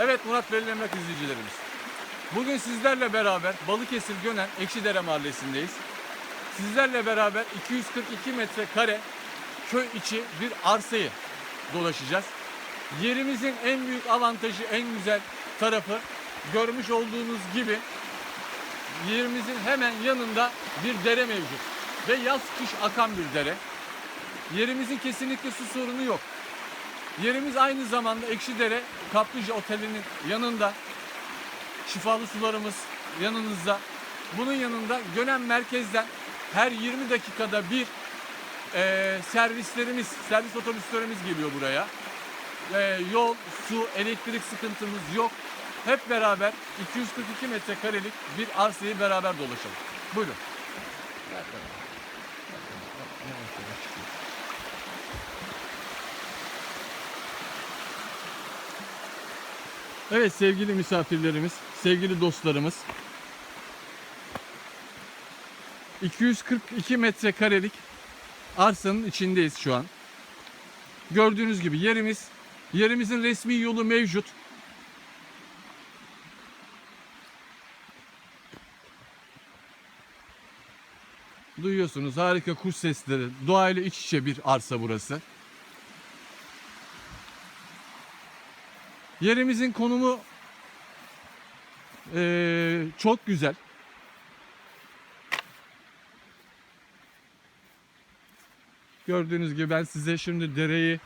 Evet Murat Belli Emlak izleyicilerimiz. Bugün sizlerle beraber Balıkesir Gönen Ekşidere Mahallesi'ndeyiz. Sizlerle beraber 242 metrekare köy içi bir arsayı dolaşacağız. Yerimizin en büyük avantajı, en güzel tarafı görmüş olduğunuz gibi yerimizin hemen yanında bir dere mevcut. Ve yaz kış akan bir dere. Yerimizin kesinlikle su sorunu yok. Yerimiz aynı zamanda Ekşidere Kaplıca Oteli'nin yanında. Şifalı sularımız yanınızda. Bunun yanında Gönen merkezden her 20 dakikada bir eee, servislerimiz, servis otobüslerimiz geliyor buraya. Eee, yol, su, elektrik sıkıntımız yok. Hep beraber 242 metrekarelik bir arsayı beraber dolaşalım. Buyurun. Evet sevgili misafirlerimiz, sevgili dostlarımız. 242 metrekarelik arsanın içindeyiz şu an. Gördüğünüz gibi yerimiz, yerimizin resmi yolu mevcut. Duyuyorsunuz harika kuş sesleri, doğayla iç içe bir arsa burası. Yerimizin konumu eee, çok güzel. Gördüğünüz gibi ben size şimdi dereyi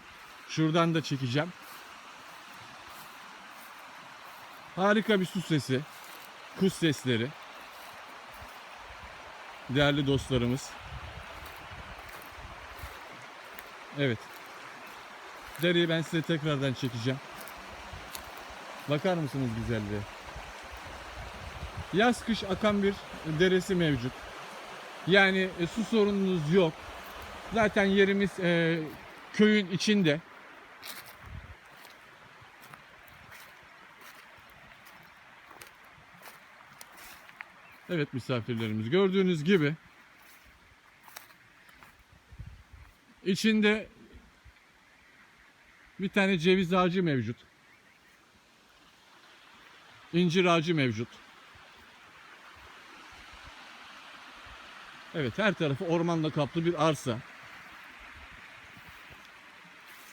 şuradan da çekeceğim. Harika bir su sesi, kuş sesleri. Değerli dostlarımız. Evet. Dereyi ben size tekrardan çekeceğim. Bakar mısınız güzelliğe? Yaz kış akan bir deresi mevcut. Yani e, su sorununuz yok. Zaten yerimiz e, köyün içinde. Evet misafirlerimiz gördüğünüz gibi içinde bir tane ceviz ağacı mevcut. İncir ağacı mevcut. Evet her tarafı ormanla kaplı bir arsa.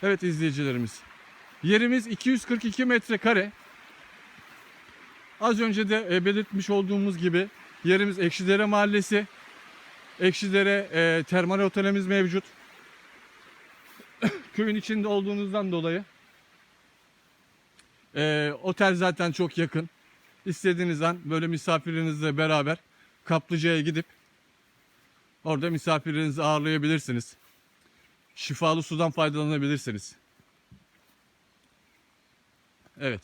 Evet izleyicilerimiz. Yerimiz 242 metrekare. Az önce de e, belirtmiş olduğumuz gibi yerimiz Ekşidere Mahallesi. Ekşidere e, termal otelimiz mevcut. Köyün içinde olduğunuzdan dolayı e, otel zaten çok yakın. İstediğiniz an böyle misafirinizle beraber Kaplıca'ya gidip orada misafirlerinizi ağırlayabilirsiniz. Şifalı sudan faydalanabilirsiniz. Evet.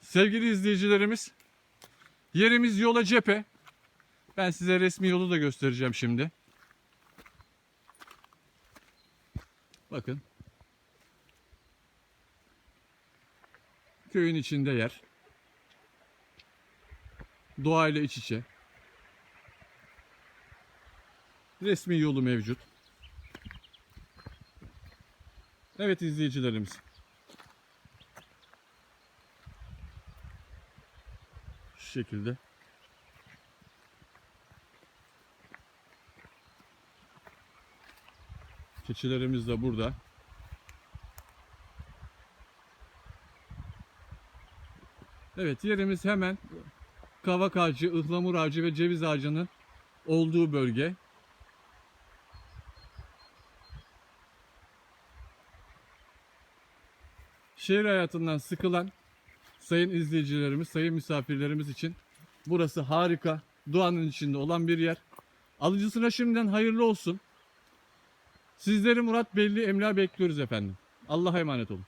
Sevgili izleyicilerimiz, yerimiz yola cephe. Ben size resmi yolu da göstereceğim şimdi. Bakın. Köyün içinde yer. Doğayla iç içe. Resmi yolu mevcut. Evet izleyicilerimiz. Şu şekilde. Keçilerimiz de burada. Evet yerimiz hemen kavak ağacı, ıhlamur ağacı ve ceviz ağacının olduğu bölge. Şehir hayatından sıkılan sayın izleyicilerimiz, sayın misafirlerimiz için burası harika, doğanın içinde olan bir yer. Alıcısına şimdiden hayırlı olsun. Sizleri Murat Belli Emlak bekliyoruz efendim. Allah'a emanet olun.